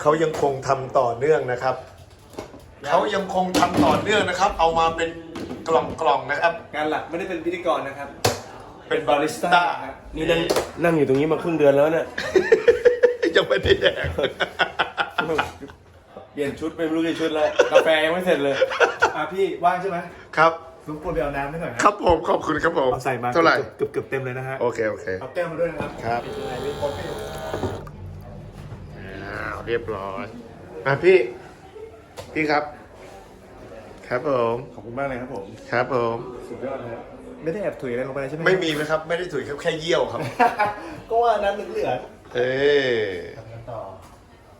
เขายังคงทำต่อเนื่องนะครับ เขายังคงทำต่อเนื่องนะครับ เอามาเป็นกล่องๆนะครับ งานหลักไม่ได้เป็นพิธีกรนะครับเป็นบาริสต้าครับนี่นั่งนั่งอยู่ตรงนี้มาครึ่งเดือนแล้วเนี่ย ยังไม่ได้แดก เปลี่ยนชุดไปไม่รู้กี่ชุดแล้วกาแฟยังไม่เสร็จเลย อะพี่ว่างใช่ไหมครับ รบกวนไปเอาน้ำให้หน่อยนะครับผมขอบคุณครับผมเอาใส่มาเท่าไหร่ เกือบเกือบเต็มเลยนะฮะ โอเค โอเค เอาแก้วมาด้วยนะครับ ครับ เป็นไรไม่พ้นไม่อ้าว เรียบร้อยอะพี่ พี่ครับ ครับผม ขอบคุณมากเลยครับผม ครับผม สุดยอดเลยไม่ได้แอบถุยอะไรลงไปใช่ไหมไม่มีไหมครับ ไม่ได้ถุยครับแค่เยี่ยวครับ ก็ว่าน้ำเหลือเออๆทำกันต่อ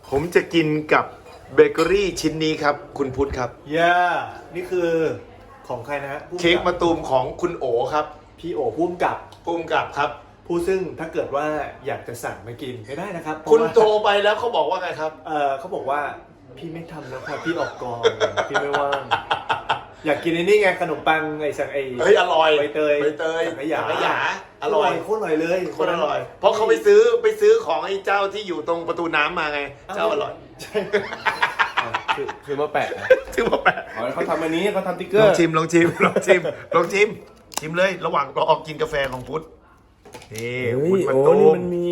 ผมจะกินกับเบเกอรี่ชิ้นนี้ครับ คุณพุทธครับ ย่านี่คือของใครนะฮะผู้กำกับเค้กมะตูมของคุณโอครับ พี่โอพุ่มกับปุ้มกับครับ ผู้ซึ่งถ้าเกิดว่าอยากจะสั่งมากินไม่ได้นะครับเพราะคุณว่า โทรไปแล้วเขาบอกว่าไงครับ เออเขาบอกว่าพี่ไม่ทำแล้วค่ะพี่ออกกองพี่ไม่ว่าง อยากกินไอ้นี่ไงขนมปังไอ้สังไอ้เฮ้ยอร่อยใบเตยใบเตยสังขยาสังขยาอร่อย โคตรอร่อยเลยโคนอร่อย เพราะเขาไปซื้อไปซื้อของไอ้เจ้าที่อยู่ตรงประตูน้ำมาไง เจ้าอร่อยใช่คือคือมาแปะนะซื้อมาแปะอ๋อเขาทำอันนี้เขาทำติ๊กเกอลองร์ชิมลองชิมลองชิมลองชิมชิมเลย ระหว่างรอกินกาแฟของพุทธ นี่เฮ้คุณยมะโอ้ตูนี่มมันมี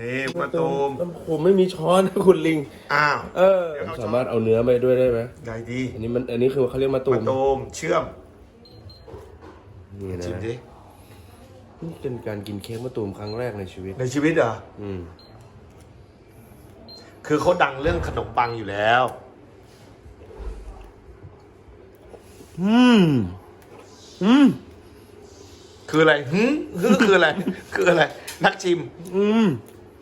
นี่คุณมะตูมผมไม่มีช้อนนะคุณลิง อ้าวเออผมสามารถเอาเนื้อไปด้วยได้ไหมได้ดีอันนี้มันอันนี้คือเขาเรียกมาตูมะมตูมเชื่อมนี่นะชิมดินี่เป็นการกินเค้กมะตูมครั้งแรกในชีวิต ในชีวิตเหรอ อืมคือเขาดังเรื่องขนมปังอยู่แล้ว อืมอืม คืออะไรหึคือคืออะไร คืออะไร นักชิม อืม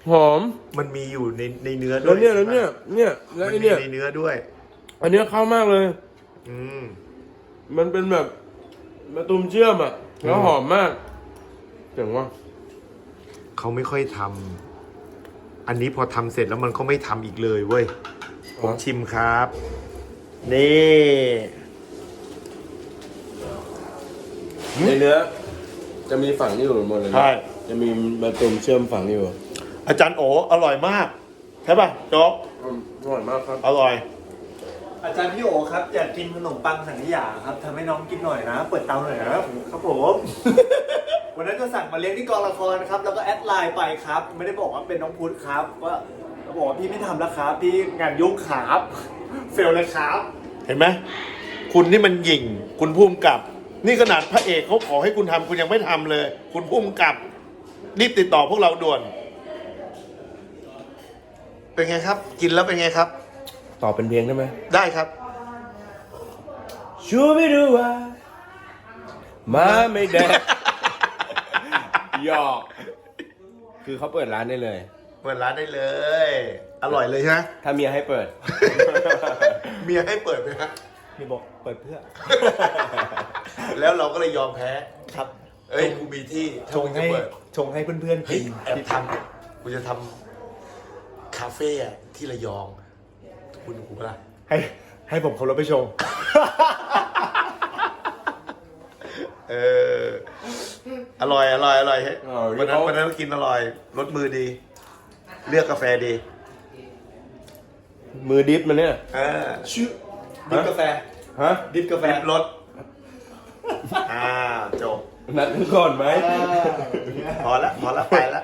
หอมมันมีอยู่ในในเนื้อด้แล้ววยเนี่ยแล้วเนี่ยเนี่ยแล้มัวนไอ้มีเนี่ยในเนื้อด้วย อันเนี้ยเข้ามากเลย อืม มันเป็นแบบมะตูมเชื่อมอะแล้วอืมหอมมากเจ๋งว่ะเขาไม่ค่อยทำ อันนี้พอทำเสร็จแล้วมันก็ไม่ทำอีกเลยเว้ย ผมชิมครับ นี่ ในเนื้อ จะมีฝังอยู่หมดเลยนะใช่ จะมีมะตูมเชื่อมฝังอยู่อาจารย์โออร่อยมาก ใช่ป่ะโจ๊กอืมอร่อยมากครับ อร่อย อาจารย์พี่โอครับอยากกินขนมปังสังขยาครับทำให้น้องกินหน่อยนะ เปิดเตาหน่อยนะครับครับผม วันนั้นก็สั่งมาเลี้ยงที่กองละครครับ แล้วก็แอดไลน์ไปครับ ไม่ได้บอกว่าเป็นน้องพุทธครับว่าเขาบอกว่าพี่ไม่ทำแล้วครับพี่งานยุ่งครับ เฟลเลยครับ เห็นไหมคุณนี่มันหยิ่ง คุณพุ่มกับ นี่ขนาดพระเอกเขาขอให้คุณทำคุณยังไม่ทำเลย คุณพุ่มกับ รีบติดต่อพวกเราด่วน เป็นไงครับ กินแล้วเป็นไงครับ ต่อเป็นเพลงได้ไหมได้ครับ ชูไม่รู้ว่ามาไม่แดกหยอก คือเขาเปิดร้านได้เลย เปิดร้านได้เลย อร่อยเลยใช่ไหม ถ้าเมียให้เปิด เมียให้เปิดไหมครับมีบอกเปิดเพื่อ แล้วเราก็เลยยอมแพ้ ครับเอ้ยกูมีที่ถ้าชงมึงจะให้เปิดชงให้เพื่อนๆเฮ้กิยนแอบทำกูจะทำคาเฟ่อะที่ระยอง คุณกูปะล่ะให้ให้ผมเขารถไปชง เอออร่อยอร่อยอร่อยเฮ้ยอ๋อวันนั้นเขา วันนั้นกินอร่อยรสมือดี เลือกกาแฟดีมือดิฟมันเนี่ย เออชื่อดิบกาแฟฮะดิบกาแฟแฟรส อ่าจบ นัดกันก่อนไหม พอละพอละไปละ